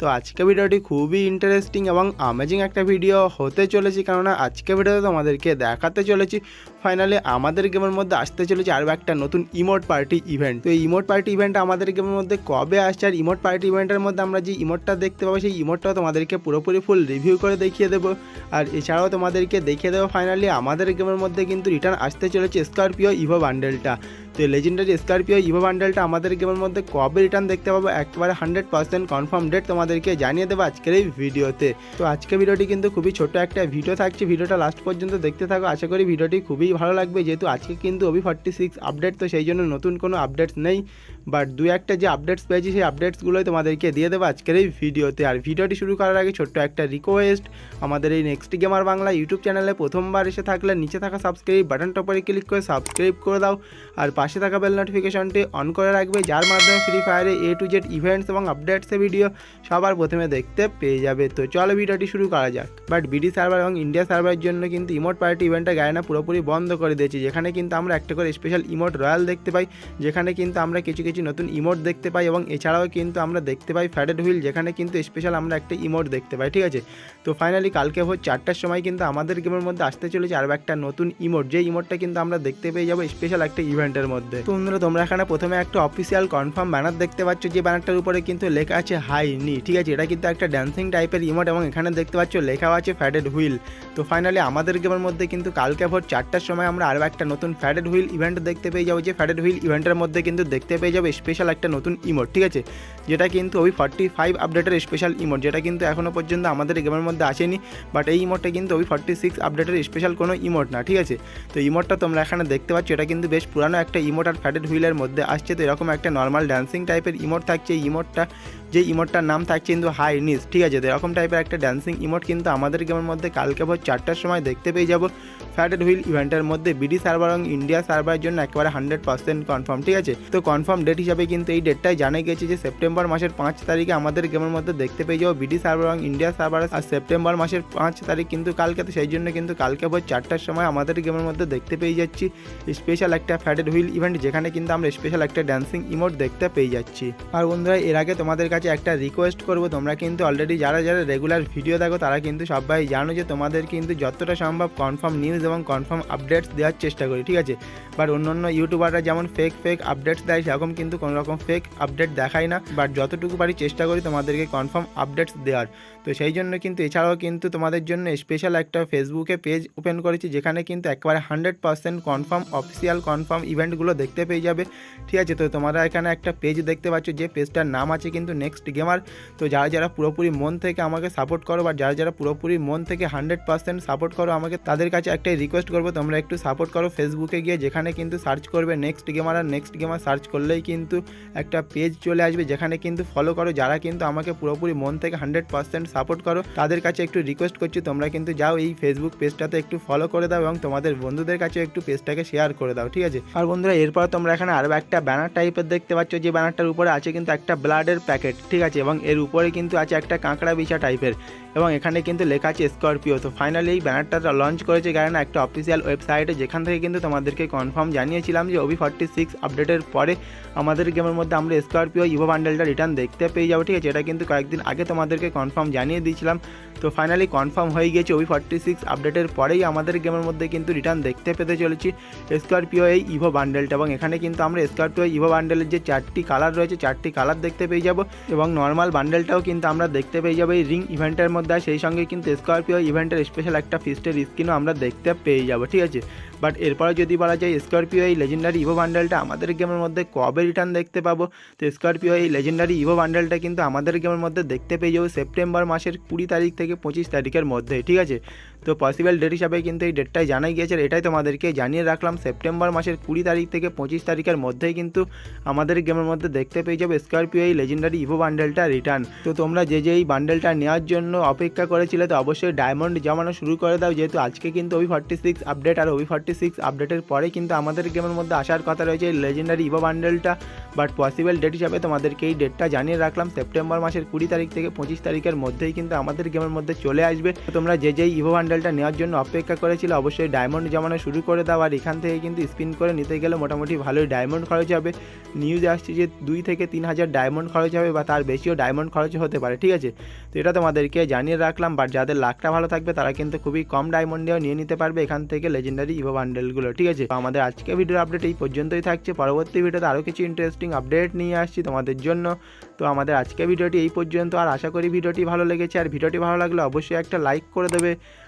তো আজকে ভিডিওটি খুবই ইন্টারেস্টিং এবং অ্যামেজিং একটা ভিডিও হতে চলেছে, কেননা আজকে ভিডিওতে তোমাদেরকে দেখাতে চলেছি। ফাইনালি আমাদের গেমের মধ্যে আসতে চলেছে আরও একটা নতুন ইমোট পার্টি ইভেন্ট তো এই ইমোট পার্টি ইভেন্ট আমাদের গেমের মধ্যে কবে আসছে আর ইমোট পার্টি ইভেন্টের মধ্যে আমরা যে ইমোটটা দেখতে পাবো, সেই ইমোটটাও তোমাদেরকে পুরোপুরি ফুল রিভিউ করে দেখিয়ে দেবো। আর এছাড়াও তোমাদেরকে দেখিয়ে দেবো ফাইনালি আমাদের গেমের মধ্যে কিন্তু রিটার্ন আসতে চলেছে স্করপিও ইভো বান্ডেলটা তো লেজেন্ডারি স্করপিও ইভো বান্ডেলটা আমাদের গেমের মধ্যে কবে রিটার্ন দেখতে পাবো একেবারে হান্ড্রেড পার্সেন্ট কনফার্ম ডেট তোমাদেরকে জানিয়ে দেবো আজকের এই ভিডিওতে তো আজকে ভিডিওটি কিন্তু খুবই ছোট একটা ভিডিও থাকছে। ভিডিওটা লাস্ট পর্যন্ত দেখতে থাকো। আশা করি ভিডিওটি খুবই ভালো লাগবে। যেহেতু আজকে কিন্তু ওবি ফর্টি সিক্স আপডেট তো সেই জন্য নতুন কোনো আপডেটস নেই। বাট দু একটা যে আপডেটস পেয়েছি, সেই আপডেটসগুলোই তোমাদেরকে দিয়ে দেবো আজকের এই ভিডিওতে আর ভিডিওটি শুরু করার আগে ছোট্ট একটা রিকোয়েস্ট আমাদের এই নেক্সট গেমার বাংলা ইউটিউব চ্যানেলে প্রথমবার এসে থাকলে নিচে থাকা সাবস্ক্রাইব বাটনটা উপরে ক্লিক করে সাবস্ক্রাইব করে দাও। আর পাশে থাকা বেল নোটিফিকেশনটি অন করে রাখবে, যার মাধ্যমে ফ্রি ফায়ারে এ টু জেড ইভেন্টস এবং আপডেটসের ভিডিও সবার প্রথমে দেখতে পেয়ে যাবে। তো চলো ভিডিওটি শুরু করা যাক। বাট বিডি সার্ভার এবং ইন্ডিয়া সার্ভারের জন্য কিন্তু ইমোট পার্টি ইভেন্টটা গায়না পুরোপুরি বন্ধ করে দিয়েছে। যেখানে কিন্তু আমরা একটা করে স্পেশাল ইমোট রয়্যাল দেখতে পাই, যেখানে কিন্তু আমরা কিছু কিছু নতুন ইমোট দেখতে পাই এবং এছাড়াও কিন্তু আমরা দেখতে পাই ফ্যাডেড হুইল যেখানে কিন্তু স্পেশাল আমরা একটা ইমোট দেখতে পাই, ঠিক আছে? তো ফাইনালি কালকে ভোর চারটার সময় কিন্তু আমাদের গেমের মধ্যে আসতে চলেছে আরও একটা নতুন ইমোট যে ইমোটটা কিন্তু আমরা দেখতে পেয়ে যাব স্পেশাল একটা ইভেন্টের মধ্যে। তো বন্ধুরা, তোমরা এখানে প্রথমে একটা অফিসিয়াল কনফার্ম ব্যানার দেখতে পাচ্ছ, যে ব্যানারটার উপরে কিন্তু লেখা আছে হাই নি ঠিক আছে? এটা কিন্তু একটা ড্যান্সিং টাইপের ইমোট এবং এখানে দেখতে পাচ্ছ লেখাও আছে ফ্যাডেড হুইল তো ফাইনালি আমাদের গেমের মধ্যে কিন্তু কালকে ভোর চারটার সময় আমরা আরও একটা নতুন ফ্যাডেড হুইল ইভেন্ট দেখতে পেয়ে যাব, যে ফ্যাডেড হুইল ইভেন্টের মধ্যে কিন্তু দেখতে পেয়ে যাব স্পেশাল একটা নতুন ইমোট ঠিক আছে? যেটা কিন্তু ওই ফর্টি ফাইভ আপডেটের স্পেশাল ইমোট যেটা কিন্তু এখনও পর্যন্ত আমাদের গেমের মধ্যে আসেনি বাট এই ইমোটটা কিন্তু ওই ফর্টি সিক্স আপডেটের স্পেশাল কোনো ইমোট না, ঠিক আছে? তো ইমোটটা তোমরা এখানে দেখতে পাচ্ছ, এটা কিন্তু বেশ পুরানো একটা ইমোট আর ফ্যাটেড হুইলের মধ্যে আসছে, তো এরকম একটা নর্মাল ড্যান্সিং টাইপের ইমোট থাকছে। ইমোটটা যে ইমোটটার নাম থাকছে কিন্তু হাই নিস ঠিক আছে? এরকম টাইপের একটা ড্যান্সিং ইমোট কিন্তু আমাদের গেমের মধ্যে কালকে ভোর চারটার সময় দেখতে পেয়ে যাব। ফ্যাটেড হুইল ইভেন্টের মধ্যে বিডি সার্ভার এবং ইন্ডিয়া সার্ভারের জন্য একেবারে হান্ড্রেড পার্সেন্ট কনফার্ম ঠিক আছে? তো কনফার্ম ডেট হিসাবে কিন্তু এই ডেটটাই জানা গেছে যে সেপ্টেম্বর মাসের পাঁচ তারিখে আমাদের গেমের মধ্যে দেখতে পেয়ে যাব বিডি সার্ভার এবং ইন্ডিয়া সার্ভার আর সেপ্টেম্বর মাসের পাঁচ তারিখ কিন্তু কালকে, তো সেই জন্য কিন্তু কালকে ভোর চারটার সময় আমাদের গেমের মধ্যে দেখতে পেয়ে যাচ্ছি। স্পেশাল একটা ফ্যাটেড হুইল ইভেন্ট যেখানে কিন্তু আমরা স্পেশাল একটা ড্যান্সিং ইমোট দেখতে পেয়ে যাচ্ছি। আর বন্ধুরা, এর আগে তোমাদের কাছে একটা রিকোয়েস্ট করব, তোমরা কিন্তু অলরেডি যারা যারা রেগুলার ভিডিও দেখো, তারা কিন্তু সবাই জানো যে তোমাদের কিন্তু যতটা সম্ভব কনফার্ম নিউজ এবং কনফার্ম আপডেটস দেওয়ার চেষ্টা করি, ঠিক আছে? বাট অন্য অন্য ইউটিউবাররা যেমন ফেক ফেক আপডেটস দেয়, সেরকম কিন্তু কোনো রকম ফেক আপডেট দেখায় না। বাট যতটুকু পারি চেষ্টা করি তোমাদেরকে কনফার্ম আপডেটস দেওয়ার। তো সেই জন্য কিন্তু এছাড়াও কিন্তু তোমাদের জন্য স্পেশাল একটা ফেসবুকে পেজ ওপেন করেছি, যেখানে কিন্তু একেবারে hundred percent confirm official confirm ইভেন্টগুলো দেখতে পেয়ে যাবে, ঠিক আছে? তো তোমরা এখানে একটা পেজ দেখতে পাচ্ছ, যে পেজটার নাম আছে কিন্তু নেক্সট গেমার তো যারা যারা পুরোপুরি মন থেকে আমাকে সাপোর্ট করো বা যারা যারা পুরোপুরি মন থেকে হান্ড্রেড পার্সেন্ট সাপোর্ট করো, আমাকে তাদের কাছে একটাই রিকোয়েস্ট করব, তোমরা একটু সাপোর্ট করো ফেসবুকে গিয়ে, যেখানে কিন্তু সার্চ করবে নেক্সট গেমার আর নেক্সট গেমার সার্চ করলেই কিন্তু একটা পেজ চলে আসবে, যেখানে কিন্তু ফলো করো, যারা কিন্তু আমাকে পুরোপুরি মন থেকে হান্ড্রেড পার্সেন্ট সাপোর্ট করো, তাদের কাছে একটু রিকোয়েস্ট করছি, তোমরা কিন্তু যাও এই ফেসবুক পেজটাতে একটু ফলো করে দাও এবং তোমাদের বন্ধুদের কাছে একটু পেজটাকে শেয়ার করে দাও, ঠিক আছে? আর বন্ধুরা, এরপর তোমরা এখানে আরও একটা ব্যানার টাইপের দেখতে পাচ্ছ, যে ব্যানারটার উপরে আছে কিন্তু একটা ব্লাডের প্যাকেট ঠিক আছে, এবং এর উপরে কিন্তু আছে একটা কাঁকড়া বিছা টাইপের, এবং এখানে কিন্তু লেখা আছে স্করপিও তো ফাইনালি এই ব্যানারটা লঞ্চ করেছে কারণ একটা অফিসিয়াল ওয়েবসাইটে যেখান থেকে কিন্তু তোমাদেরকে কনফার্ম জানিয়েছিলাম যে ওবি ফর্টি সিক্স আপডেটের পরে আমাদের গেমের মধ্যে আমরা স্করপিও ইভো বান্ডেলটা রিটার্ন দেখতে পেয়ে যাব, ঠিক আছে? এটা কিন্তু কয়েকদিন আগে তোমাদেরকে কনফার্ম জানিয়ে দিয়েছিলাম। তো ফাইনালি কনফার্ম হয়ে গিয়েছে ওই ফর্টি সিক্স আপডেটের পরেই আমাদের গেমের মধ্যে কিন্তু রিটার্ন দেখতে পেতে চলেছি স্করপিও এই ইভো বান্ডেলটা এবং এখানে কিন্তু আমরা স্করপিও ইভো বান্ডেলের যে চারটি কালার রয়েছে, চারটি কালার দেখতে পেয়ে যাব। এবং নর্মাল বান্ডেলটাও কিন্তু আমরা দেখতে পেয়ে যাব। এই রিং ইভেন্টের মধ্যে সেই সঙ্গে কিন্তু স্করপিও ইভেন্টের স্পেশাল একটা ফিস্টের স্কিনও আমরা দেখতে পেয়ে যাব, ঠিক আছে? বাট এরপরে যদি বলা যায় স্করপিও এই লেজেন্ডারি ইভো বান্ডেলটা আমাদের গেমের মধ্যে কবে রিটার্ন দেখতে পাবো? তো স্করপিও এই লেজেন্ডারি ইভো বান্ডেলটা কিন্তু আমাদের গেমের মধ্যে দেখতে পেয়ে যাব সেপ্টেম্বর মাসের কুড়ি তারিখ থেকে পঁচিশ তারিখের মধ্যে, ঠিক আছে? তো পসিবল ডেট হিসাবে কিন্তু এই ডেটটাই জানাই গিয়েছে এটাই তোমাদেরকে জানিয়ে রাখলাম। সেপ্টেম্বর মাসের কুড়ি তারিখ থেকে পঁচিশ তারিখের মধ্যেই কিন্তু আমাদের গেমের মধ্যে দেখতে পেয়ে যাবে স্করপিও এই লেজেন্ডারি ইভো বান্ডেলটা রিটার্ন তো তোমরা যে যে এই বান্ডেলটা নেওয়ার জন্য অপেক্ষা করেছিলে তো অবশ্যই ডায়মন্ড জমানো শুরু করে দাও। যেহেতু আজকে কিন্তু ওই ফর্টি সিক্স আপডেট আর ওই ফর্টি সিক্স আপডেটের পরে কিন্তু আমাদের গেমের মধ্যে আসার কথা রয়েছে এই লেজেন্ডারি ইভো বান্ডেলটা বাট পসিবল ডেট হিসাবে তোমাদেরকে এই ডেটটা জানিয়ে রাখলাম। সেপ্টেম্বর মাসের কুড়ি তারিখ থেকে পঁচিশ তারিখের মধ্যেই কিন্তু আমাদের গেমের মধ্যে চলে আসবে। তোমরা যে যেই ইভো বান্ডেলটা নেওয়ার জন্য অপেক্ষা করেছিল। অবশ্যই ডায়মন্ড জমানো শুরু করে দাও আর এখান থেকে কিন্তু স্পিন করে নিতে গেলে মোটামুটি ভালোই ডায়মন্ড খরচ হবে। নিউজ আসছে যে দুই থেকে তিন হাজার ডায়মন্ড খরচ হবে বা তার বেশিও ডায়মন্ড খরচ হতে পারে, ঠিক আছে? তো এটা তোমাদেরকে জানিয়ে রাখলাম বাট যাদের লাকটা ভালো থাকবে তারা কিন্তু খুবই কম ডায়মন্ডেও নিয়ে নিতে পারবে এখান থেকে লেজেন্ডারি ইভো বান্ডেলগুলো ঠিক আছে? তো আমাদের আজকে ভিডিওর আপডেট এই পর্যন্তই থাকছে। পরবর্তী ভিডিওতে আরও কিছু ইন্টারেস্টিং আপডেট নিয়ে আসছি তোমাদের জন্য। তো আমাদের আজকে ভিডিওটি এই পর্যন্ত, আর আশা করি ভিডিওটি ভালো লেগেছে। আর ভিডিওটি ভালো লাগলে অবশ্যই একটা লাইক করে দেবে।